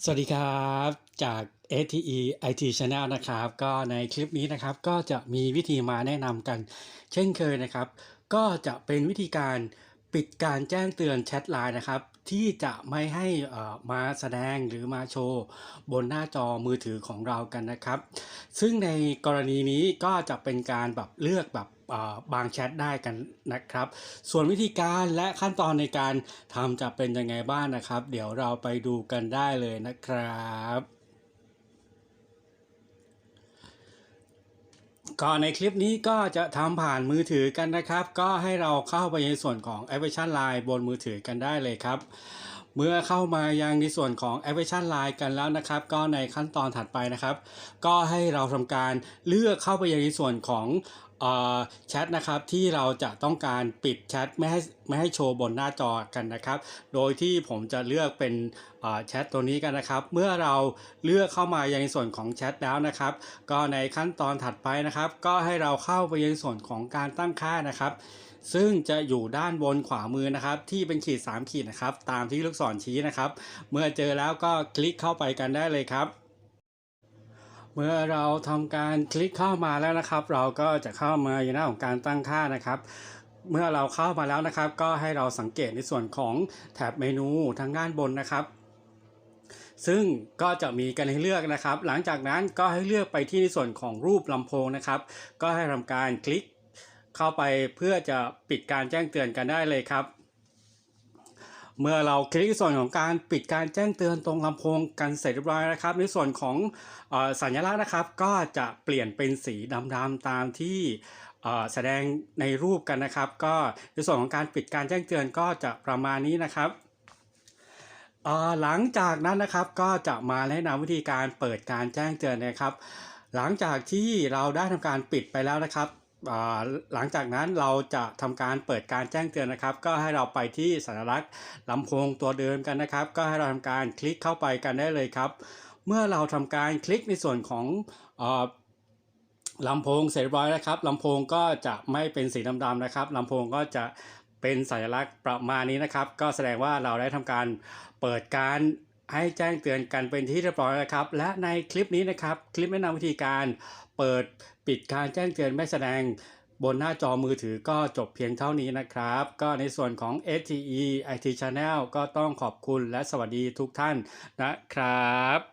สวัสดีครับจาก ATE IT Channel นะครับ ก็ในคลิปนี้นะครับก็จะมีวิธีมาแนะนำกัน เช่นเคยนะครับ ก็จะเป็นวิธีการปิดการแจ้งเตือนแชทไลน์นะครับ ที่จะไม่ให้อ่อมาแสดงหรือมาโชว์ บนหน้าจอมือถือของเรากันนะครับ ซึ่งในกรณีนี้ก็จะเป็นการแบบเลือกแบบ บางแชทได้กันนะครับ ส่วนวิธีการและขั้นตอนในการทำจะเป็นยังไงบ้างนะครับ เดี๋ยวเราไปดูกันได้เลยนะครับก็ในคลิปนี้ก็จะทำผ่านมือถือกันนะครับ ก็ให้เราเข้าไปในส่วนของแอปพลิเคชัน Line บนมือถือกันได้เลยครับเมื่อเข้ามายังในส่วนของแอปพลิเคชัน Line กันแล้วนะครับ ก็ในขั้นตอนถัดไปนะครับ ก็ให้เราทำการเลือกเข้าไปยังในส่วนของอ่อแชทนะครับที่เราจะต้องการปิดแชทไม่ให้ไม่ให้โชว์บนหน้าจอกันนะครับ โดยที่ผมจะเลือกเป็นอ่อแชทตัวนี้กันนะครับ เมื่อเราเลือกเข้ามายังในส่วนของแชทแล้วนะครับ ก็ในขั้นตอนถัดไปนะครับ ก็ให้เราเข้าไปยังส่วนของการตั้งค่านะครับ ซึ่งจะอยู่ด้านบนขวามือนะครับ ที่เป็นขีด 3 ขีดนะครับ ตามที่ลูกศรชี้นะครับ เมื่อเจอแล้วก็คลิกเข้าไปกันได้เลยครับเมื่อเราทำการคลิกเข้ามาแล้วนะครับ เราก็จะเข้ามาในหน้าของการตั้งค่านะครับ เมื่อเราเข้ามาแล้วนะครับ ก็ให้เราสังเกตในส่วนของแถบเมนูทางด้านบนนะครับ ซึ่งก็จะมีกันให้เลือกนะครับ หลังจากนั้นก็ให้เลือกไปที่ในส่วนของรูปลำโพงนะครับ ก็ให้ทำการคลิก เข้าไปเพื่อจะปิดการแจ้งเตือนกันได้เลยครับ เมื่อเราคลิกส่วนของการปิดการแจ้งเตือนตรงลำโพงกันเสร็จเรียบร้อยนะครับ ในส่วนของอสัญลักษณ์นะครับ ก็จะเปลี่ยนเป็นสีดำๆตามที่แสดงในรูปกันนะครับ ก็ในส่วนของการปิดการแจ้งเตือนก็จะประมาณนี้นะครับหลังจากนั้นนะครับก็จะมาแนะนำวิธีการเปิดการแจ้งเตือนนะครับ หลังจากที่เราได้ทำการปิดไปแล้วนะครับ หลังจากนั้นเราจะทำการเปิดการแจ้งเตือนนะครับ ก็ให้เราไปที่สัญลักษณ์ลำโพงตัวเดิมกันนะครับ ก็ให้เราทำการคลิกเข้าไปกันได้เลยครับ เมื่อเราทำการคลิกในส่วนของออลำโพงเสร็จเรียบร้อยนะครับลำโพงก็จะไม่เป็นสีดำๆนะครับลำโพงก็จะเป็นสัญลักษณ์ประมาณนี้นะครับ ก็แสดงว่าเราได้ทำการเปิดการ ให้แจ้งเตือนกันเป็นที่เรียบร้อยนะครับ และในคลิปนี้นะครับ คลิปแนะนำวิธีการเปิดปิดการแจ้งเตือนไม่แสดงบนหน้าจอมือถือก็จบเพียงเท่านี้นะครับ ก็ในส่วนของ STE IT Channel ก็ต้องขอบคุณและสวัสดีทุกท่านนะครับ